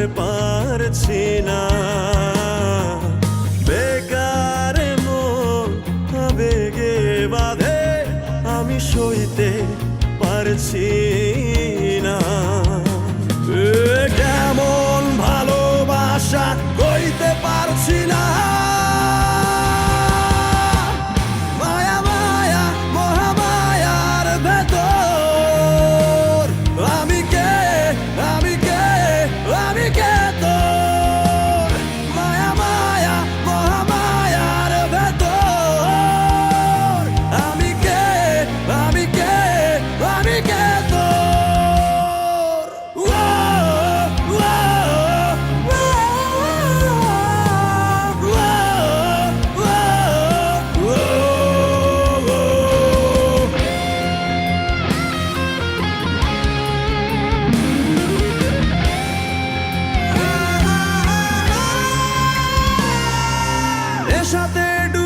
আর পারছি না বেকার মন আবেগে বাধে আমি সইতে পারছি সাথে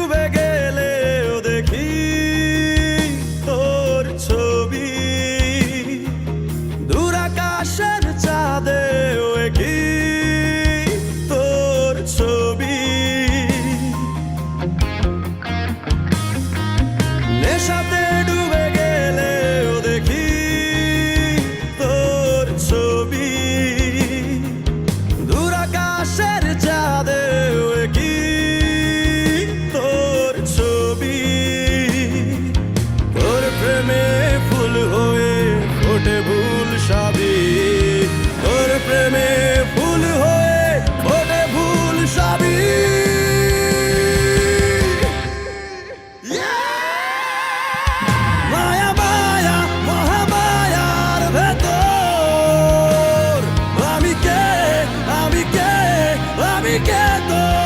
todo.